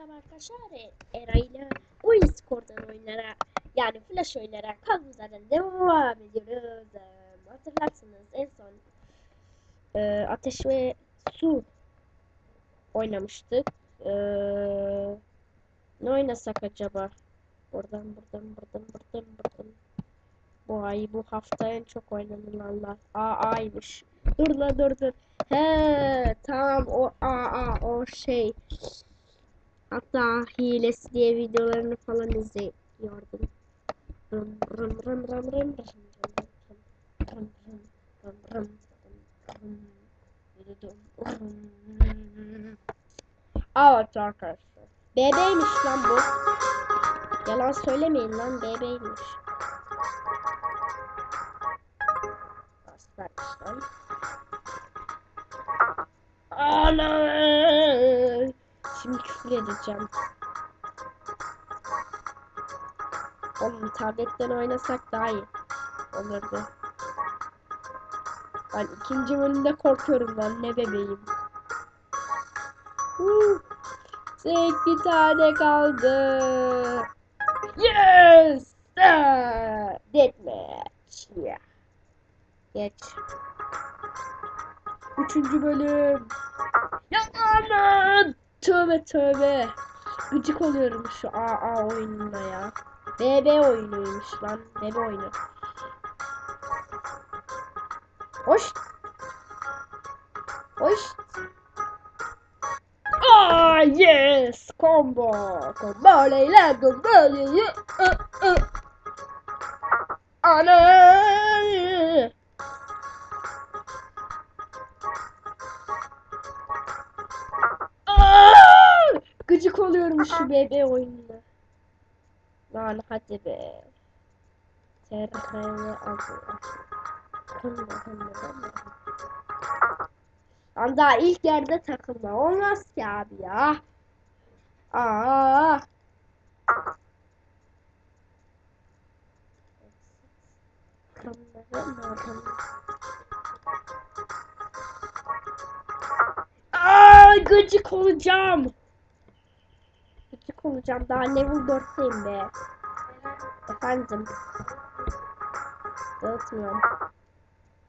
merhaba arkadaşlar. Era ile oyun skordan oyunlara yani flash oyunlara kaldığımız yerden devam ediyoruz. Ee, hatırlarsınız en son e, ateş ve su oynamıştık. Ee, ne oynasak acaba? Buradan buradan buradan buradan buradan. Bu ay bu hafta en çok oynanılanlar. Aa aymış. Dur la dur dur. He tamam o aa o şey. Hatta hilesi diye videolarını falan izliyordum. Rım rım rım rım rım rım rım rım rım rım rım rım. Evet arkadaşlar. Bebeğmiş lan bu. Yalan söylemeyin lan bebeğmiş. Edeceğim. Oğlum tabletten oynasak daha iyi olurdu. Ben ikinci bölümde korkuyorum lan ne bebeğim. Tek bir tane kaldı. Yes! Deathmatch. Yeah. Geç. Üçüncü bölüm. Ya aman! Tövbe tövbe. Gıcık oluyorum şu AA oyununa ya. BB oyunuymuş lan. BB oyunu. Hoş. Hoş. Ah yes! Combo. Combo leyla combo leyla. Ana! Oluyorum şu bebe oyununa. Lan hadi be. Terhane adı. Lan daha ilk yerde takılma. Olmaz ki abi ya. Aa. Aa, gıcık olacağım. Gıcık olacağım. Daha level 4'teyim be. Efendim. Dağıtmıyorum.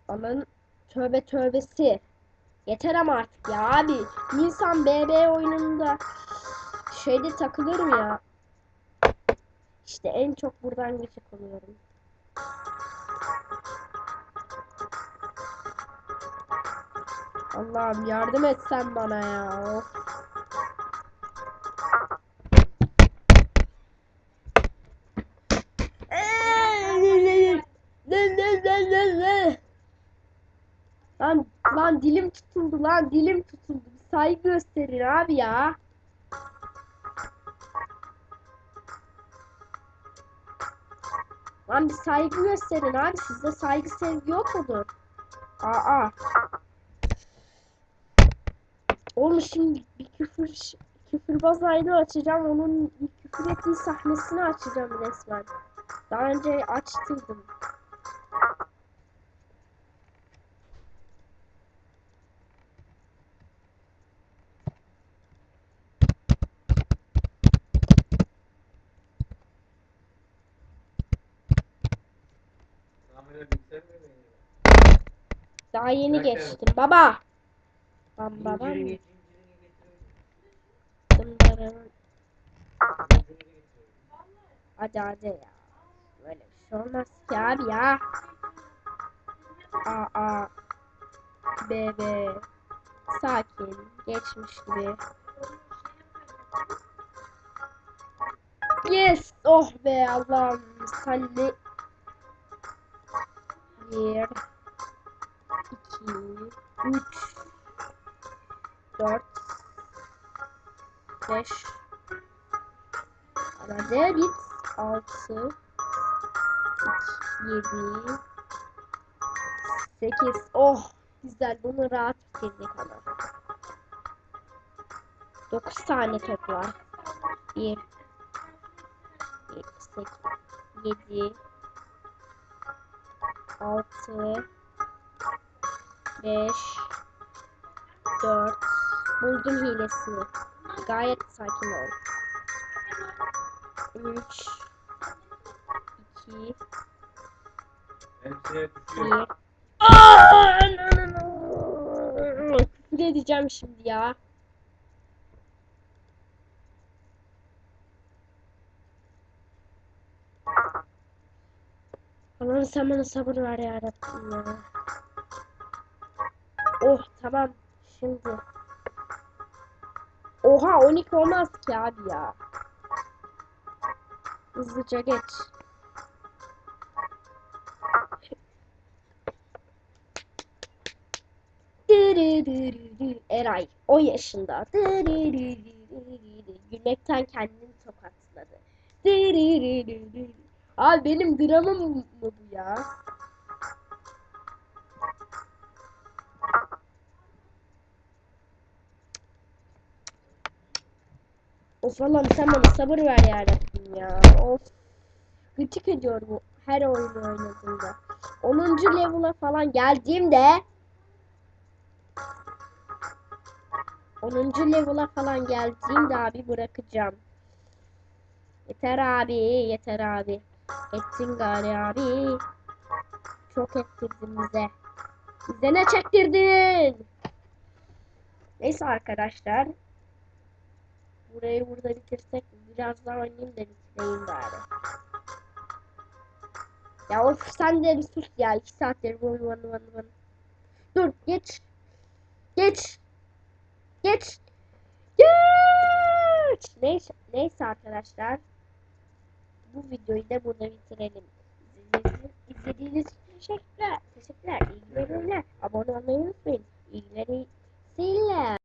Aman tövbe tövbesi. Yeter ama artık ya abi. İnsan BB oyununda şeyde takılır mı ya? İşte en çok buradan gıcık oluyorum. Allah'ım yardım et sen bana ya. Of. Lan, dilim tutuldu lan dilim tutuldu. Saygı gösterin abi ya. Lan bir saygı gösterin abi. Sizde saygı sevgi yok mudur? Aa. Oğlum şimdi bir küfür küfürbaz ayrı açacağım. Onun küfür ettiği sahnesini açacağım resmen. Daha önce açtırdım. Daha yeni Bırak geçtim. Baba. Bam baba. Hadi hadi ya. Böyle bir şey olmaz ki abi ya. A A B B Sakin. Geçmiş gibi. Yes. Oh be Allah'ım. Salli. Yer. Yeah. 2 3 4 5 Arada git 6 7 8 Oh güzel bunu rahat bitirdik ama. 9 tane topla. 1 8 7 6 5 4 Buldum hilesini. Gayet sakin ol. 3 2 Hepsi 1 düşüyor. Küfür edeceğim şimdi ya. Allah'ım sen bana sabır ver ya Rabbim ya. Oh tamam şimdi. Oha 12 olmaz ki abi ya. Hızlıca geç. Eray 10 yaşında. Gülmekten kendini tokatladı. Abi benim dramım mı bu ya? Of Allah'ım sen bana sabır ver ya Rabbim ya. Of. Gıcık ediyor bu her oyunu oynadığımda. 10. level'a falan geldiğimde 10. level'a falan geldiğimde abi bırakacağım. Yeter abi, yeter abi. Ettin gari abi. Çok ettirdin bize. Bize ne çektirdin? Neyse arkadaşlar. Burayı burada bitirsek biraz daha oynayayım da bitireyim bari. Ya of sen de sus ya. iki saattir vın vın vın vın. Dur geç. Geç. Geç. Geç. Neyse, neyse arkadaşlar. Bu videoyu da burada bitirelim. İzlediğiniz, izlediğiniz için teşekkürler. Teşekkürler. İyi günler. Abone olmayı unutmayın. İyi günler. iyi seyirler.